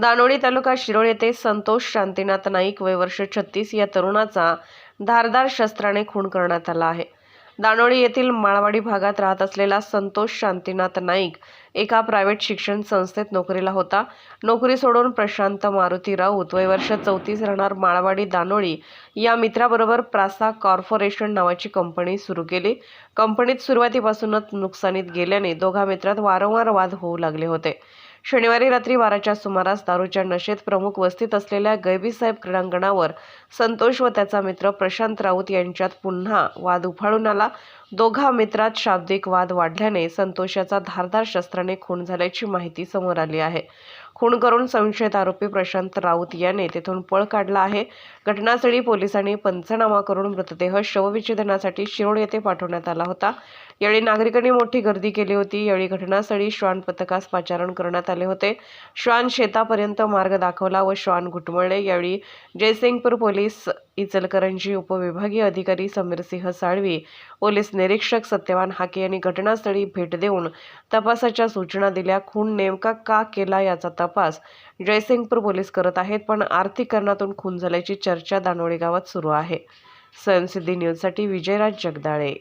दानोळी तालुका शिरोळ येथे संतोष शांतीनाथ नाईक वय वर्ष छत्तीस या तरुणाचा धारदार शस्त्राने खून करण्यात आला आहे. दानोळी येथील माळवाडी भागात राहत असलेला संतोष शांतीनाथ नाईक एका प्रायव्हेट शिक्षण संस्थेत नोकरीला होता. नोकरी सोडून प्रशांत मारुती राऊत वय वर्ष चौतीस राहणार माळवाडी दानोळी या मित्राबरोबर प्रासा कॉर्पोरेशन नावाची कंपनी सुरू केली. कंपनीत सुरुवातीपासूनच नुकसानीत गेल्याने दोघा मित्रात वारंवार वाद होऊ लागले होते. शनिवारी रात्री बाराच्या सुमारास दारूच्या नशेत प्रमुख वस्तीत असलेल्या गैबीसाहेब क्रीडांगणावर संतोष व त्याचा मित्र प्रशांत राऊत यांच्यात पुन्हा वाद उफाळून आला. दोघा मित्रात शाब्दिक वाद वाढल्याने संतोष याचा धारदार शस्त्राने खून झाल्याची माहिती समोर आली आहे. खून करून संशयित आरोपी प्रशांत राऊत याने तेथून पळ काढला आहे. घटनास्थळी पोलिसांनी पंचनामा करून मृतदेह शवविच्छेदनासाठी शिरोड येथे पाठवण्यात आला होता. यावेळी नागरिकांनी मोठी गर्दी केली होती. यावेळी घटनास्थळी श्वान पथकास पाचारण करण्यात आले होते. श्वान शेतापर्यंत मार्ग दाखवला व श्वान घुटमळले. यावेळी जयसिंगपूर पोलीस इचलकरंजी उपविभागीय अधिकारी समीरसिंह साळवी पोलीस निरीक्षक सत्यवान हाके यांनी घटनास्थळी भेट देऊन तपासाच्या सूचना दिल्या. खून नेमका का केला याचा तपास जयसिंगपूर पोलीस करत आहेत पण आर्थिक कारणातून खून झाल्याची चर्चा दानोळी गावात सुरू आहे. स्वयंसिद्धी न्यूजसाठी विजयराज जगदाळे.